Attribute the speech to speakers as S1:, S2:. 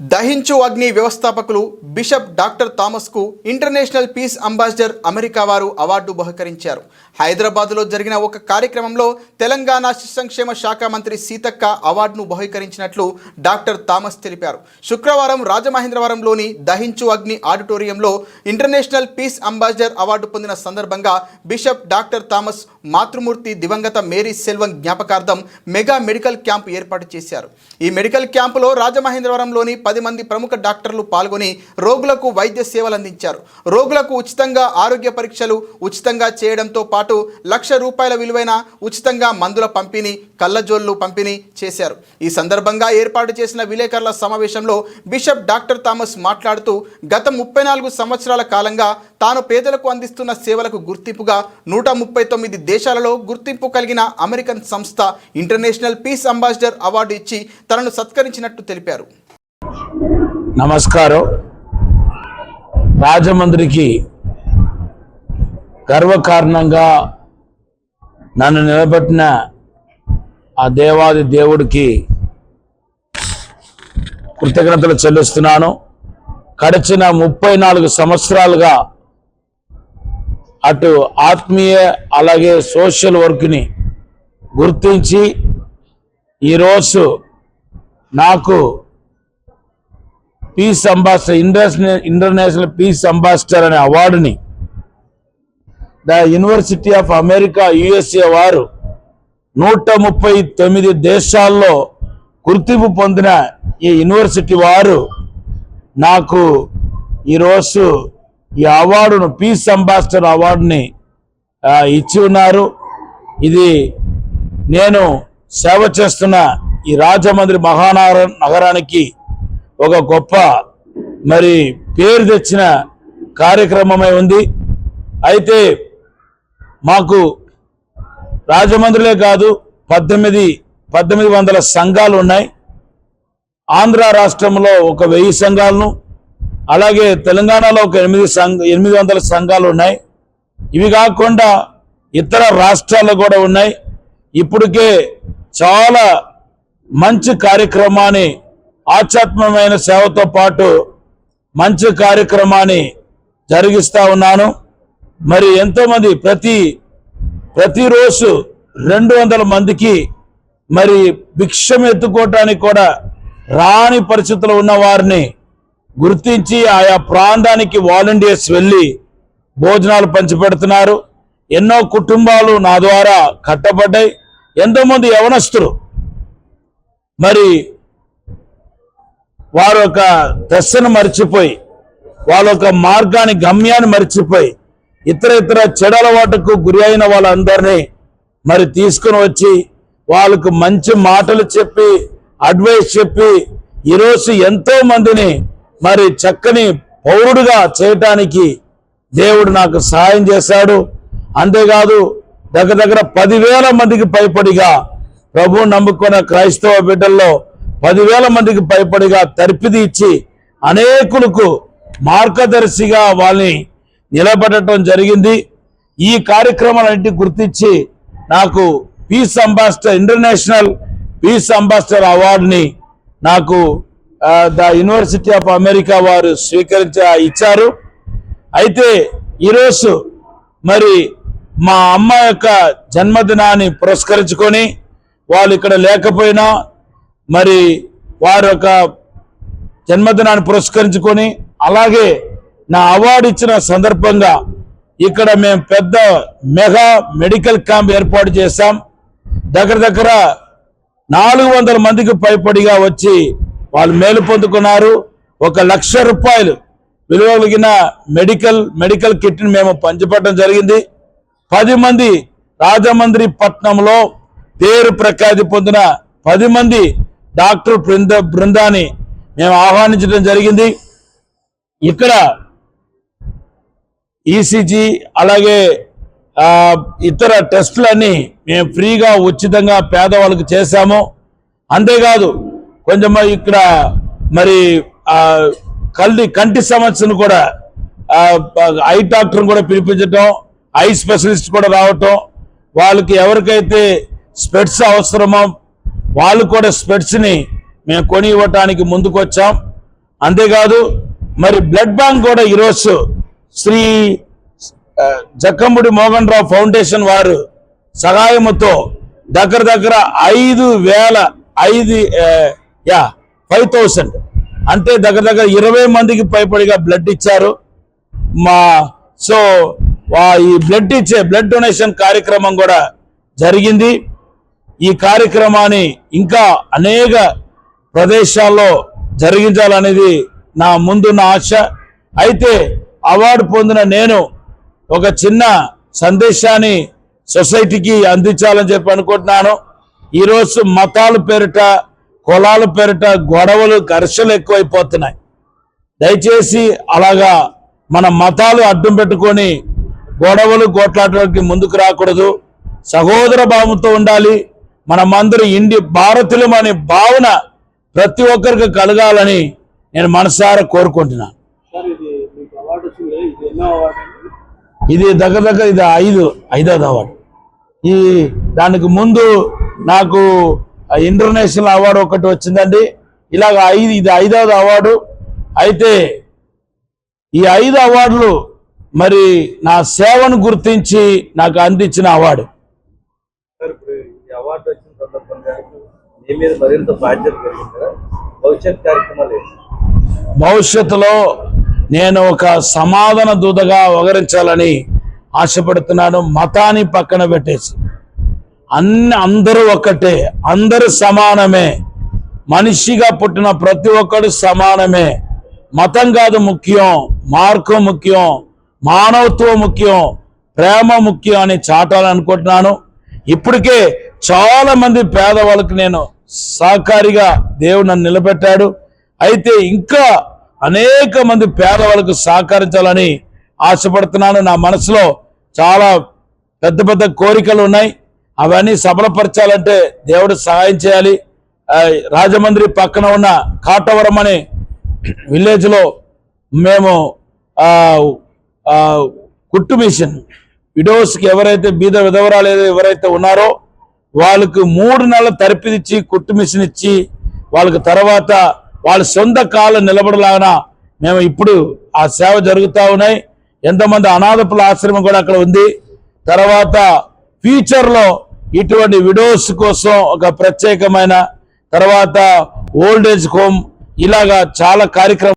S1: దహించు అగ్ని వ్యవస్థాపకులు bishop doctor థామస్కు ఇంటర్నేషనల్ పీస్ అంబాసిడర్ అమెరికా వారు అవార్డు బహుకరించారు. హైదరాబాద్లో జరిగిన ఒక కార్యక్రమంలో తెలంగాణ శిశు సంక్షేమ శాఖ మంత్రి సీతక్క అవార్డును బహుకరించినట్లు డాక్టర్ థామస్ తెలిపారు. శుక్రవారం రాజమహేంద్రవరంలోని దహించు అగ్ని ఆడిటోరియంలో ఇంటర్నేషనల్ పీస్ అంబాసిడర్ అవార్డు పొందిన సందర్భంగా బిషప్ డాక్టర్ థామస్ మాతృమూర్తి దివంగత మేరీ సెల్వం జ్ఞాపకార్థం మెగా మెడికల్ క్యాంప్ ఏర్పాటు చేశారు. ఈ మెడికల్ క్యాంపులో రాజమహేంద్రవరంలోని పది మంది ప్రముఖ డాక్టర్లు పాల్గొని రోగులకు వైద్య సేవలు అందించారు రోగులకు ఉచితంగా ఆరోగ్య పరీక్షలు ఉచితంగా చేయడంతో పాటు లక్ష రూపాయల విలువైన ఉచితంగా మందుల పంపిణీ కళ్ళజోళ్ళు పంపిణీ చేశారు. ఈ సందర్భంగా ఏర్పాటు చేసిన విలేకరుల సమావేశంలో బిషప్ డాక్టర్ థామస్ మాట్లాడుతూ గత ముప్పై నాలుగు సంవత్సరాల కాలంగా తాను పేదలకు అందిస్తున్న సేవలకు గుర్తింపుగా నూట ముప్పై తొమ్మిది దేశాలలో గుర్తింపు కలిగిన అమెరికన్ సంస్థ ఇంటర్నేషనల్ పీస్ అంబాసిడర్ అవార్డు ఇచ్చి తనను సత్కరించినట్టు తెలిపారు.
S2: నమస్కారం. రాజమండ్రికి గర్వకారణంగా నన్ను నిలబెట్టిన ఆ దేవాది దేవుడికి కృతజ్ఞతలు చెల్లిస్తున్నాను. గడిచిన ముప్పై నాలుగు సంవత్సరాలుగా అటు ఆత్మీయ అలాగే సోషల్ వర్క్ని గుర్తించి ఈరోజు నాకు peace ambassador international international peace ambassador అనే అవార్డుని the university of America USA వారు నూట ముప్పై తొమ్మిది దేశాల్లో గుర్తింపు పొందిన ఈ యూనివర్సిటీ వారు నాకు ఈరోజు ఈ అవార్డును పీస్ అంబాసిడర్ అవార్డుని ఇచ్చి ఉన్నారు. ఇది నేను సేవ చేస్తున్న ఈ రాజమండ్రి మహానగర నగరానికి ఒక గొప్ప మరి పేరు తెచ్చిన కార్యక్రమమై ఉంది. అయితే మాకు రాజమండ్రిలే కాదు పద్దెనిమిది పద్దెనిమిది వందల సంఘాలు ఉన్నాయి. ఆంధ్ర రాష్ట్రంలో ఒక వెయ్యి సంఘాలను అలాగే తెలంగాణలో ఒక ఎనిమిది సంఘ ఎనిమిది వందల సంఘాలు ఉన్నాయి. ఇవి కాకుండా ఇతర రాష్ట్రాలు కూడా ఉన్నాయి. ఇప్పటికే చాలా మంచి కార్యక్రమాన్ని ఆధ్యాత్మమైన సేవతో పాటు మంచి కార్యక్రమాన్ని జరిగిస్తా ఉన్నాను. మరి ఎంతోమంది ప్రతి ప్రతిరోజు రెండు వందల మందికి మరి భిక్షం ఎత్తుకోవటానికి కూడా రాని పరిస్థితులు ఉన్న వారిని గుర్తించి ఆయా ప్రాంతానికి వాలంటీర్స్ వెళ్ళి భోజనాలు పంచిపెడుతున్నారు. ఎన్నో కుటుంబాలు నా ద్వారా కట్టబడ్డాయి. ఎంతోమంది యవనస్తులు మరి వారు ఒక దశను మర్చిపోయి వాళ్ళ ఒక మార్గాన్ని గమ్యాన్ని మర్చిపోయి ఇతర ఇతర చెడలవాటుకు గురి అయిన వాళ్ళందరినీ మరి తీసుకుని వచ్చి వాళ్ళకు మంచి మాటలు చెప్పి అడ్వైస్ చెప్పి ఈరోజు ఎంతో మందిని మరి చక్కని పౌరుడుగా చేయటానికి దేవుడు నాకు సహాయం చేశాడు. అంతేకాదు దగ్గర దగ్గర పదివేల మందికి పైపడిగా ప్రభు నమ్ముకున్న క్రైస్తవ బిడ్డల్లో పదివేల మందికి పైపడిగా తర్పిది ఇచ్చి అనేకులకు మార్గదర్శిగా వాళ్ళని నిలబడటం జరిగింది. ఈ కార్యక్రమాలన్నింటి గుర్తించి నాకు peace ambassador international peace ambassador అవార్డుని నాకు ద యూనివర్సిటీ ఆఫ్ అమెరికా వారు స్వీకరించ ఇచ్చారు. అయితే ఈరోజు మరి మా అమ్మ యొక్క జన్మదినాన్ని పురస్కరించుకొని వాళ్ళు ఇక్కడ లేకపోయినా మరి వారి యొక్క జన్మదినాన్ని పురస్కరించుకొని అలాగే నా అవార్డు ఇచ్చిన సందర్భంగా ఇక్కడ మేము పెద్ద మెగా మెడికల్ క్యాంప్ ఏర్పాటు చేశాం. దగ్గర దగ్గర నాలుగు వందల మందికి పైపడిగా వచ్చి వాళ్ళు మేలు పొందుకున్నారు. ఒక లక్ష రూపాయలు విలువ కలిగిన మెడికల్ మెడికల్ కిట్ని మేము పంచిపెట్టడం జరిగింది. పది మంది రాజమండ్రి పట్నంలో పేరు ప్రఖ్యాతి పొందిన పది మంది డాక్టర్ బృంద బృందాన్ని మేము ఆహ్వానించడం జరిగింది. ఇక్కడ ఈసీజీ అలాగే ఇతర టెస్టులన్నీ మేము ఫ్రీగా ఉచితంగా పేదవాళ్ళకి చేశాము. అంతేకాదు కొంచెం ఇక్కడ మరి కల్లి కంటి సమస్యను కూడా ఐ డాక్టర్ని కూడా పిలిపించటం ఐ స్పెషలిస్ట్ కూడా రావటం వాళ్ళకి ఎవరికైతే స్పెట్స్ అవసరమో వాళ్ళు కూడా స్పెట్స్ని మేము కొని ఇవ్వటానికి ముందుకు వచ్చాం అంతేకాదు మరి బ్లడ్ బ్యాంక్ కూడా ఈరోజు శ్రీ జక్కంబుడి మోహన్ రావు ఫౌండేషన్ వారు సహాయముతో దగ్గర దగ్గర ఐదు వేల ఐదు యా ఫైవ్ థౌసండ్. అంటే దగ్గర దగ్గర ఇరవై మందికి పైపడిగా బ్లడ్ ఇచ్చారు. మా సో వా- ఈ బ్లడ్ ఇచ్చే బ్లడ్ డొనేషన్ కార్యక్రమం కూడా జరిగింది. ఈ కార్యక్రమాన్ని ఇంకా అనేక ప్రదేశాల్లో జరిగించాలనేది నా ముందున్న ఆశ. అయితే అవార్డు పొందిన నేను ఒక చిన్న సందేశాన్ని సొసైటీకి అందించాలని చెప్పి అనుకుంటున్నాను. ఈరోజు మతాల పేరిట కులాల పేరిట గొడవలు ఘర్షణలు ఎక్కువైపోతున్నాయి. దయచేసి అలాగా మన మతాలు అడ్డం పెట్టుకొని గొడవలు కొట్లాడడానికి ముందుకు రాకూడదు. సహోదర భావంతో ఉండాలి. మనమందరూ ఇండి భారతులం అనే భావన ప్రతి ఒక్కరికి కలగాలని నేను మనసారా కోరుకుంటున్నాను
S3: సార్ ఇది మీకు అవార్డు వచ్చింది కదా, ఇది
S2: దగ్గర దగ్గర ఇది ఐదు ఐదవది అవార్డు. ఈ దానికి ముందు నాకు ఇంటర్నేషనల్ అవార్డు ఒకటి వచ్చిందండి. ఇలాగ ఐదు ఇది ఐదవది అవార్డు. అయితే ఈ ఐదు అవార్డులు మరి నా సేవను గుర్తించి నాకు అందించిన అవార్డు.
S3: సార్ ఇప్పుడు ఈ అవార్డు వచ్చిన సందర్భంగా మీ మీద మరింత బాధ్యత పెరిగింది కదా భవిష్యత్ కార్యక్రమాలు?
S2: భవిష్యత్తులో నేను ఒక సమాధాన దూతగా వివరించాలని ఆశపడుతున్నాను. మతాన్ని పక్కన పెట్టేసి. అన్ని అందరూ ఒక్కటే. అందరూ సమానమే. మనిషిగా పుట్టిన ప్రతి ఒక్కడు సమానమే. మతం కాదు ముఖ్యం. మార్గం ముఖ్యం. మానవత్వం ముఖ్యం. ప్రేమ ముఖ్యం అని చాటాలనుకుంటున్నాను ఇప్పటికే చాలా మంది పేదవాళ్ళకి నేను సహకారిగా దేవుడు నన్ను నిలబెట్టాడు. అయితే ఇంకా అనేక మంది పేదవాళ్ళకు సహకరించాలని ఆశపడుతున్నాను. నా మనసులో చాలా పెద్ద పెద్ద కోరికలు ఉన్నాయి. అవన్నీ సఫలపరచాలంటే దేవుడు సహాయం చేయాలి. రాజమండ్రి పక్కన ఉన్న కాటవరం అనే విలేజ్లో మేము కుట్టు మిషన్ విడోస్కి ఎవరైతే బీద విధవరాలు ఎవరైతే ఉన్నారో వాళ్ళకు మూడు నెలల తరపిదిచ్చి కుట్టు మిషన్ ఇచ్చి వాళ్ళకి తర్వాత వాళ్ళ సొంత కాళ్ళు నిలబడలాగా మేము ఇప్పుడు ఆ సేవ జరుగుతూ ఉన్నాయి. ఎంతమంది అనాథపుల ఆశ్రమం కూడా అక్కడ ఉంది. తర్వాత ఫ్యూచర్లో ఇటువంటి విడోస్ కోసం ఒక ప్రత్యేకమైన తర్వాత ఓల్డ్ ఏజ్ హోమ్ ఇలాగా చాలా కార్యక్రమం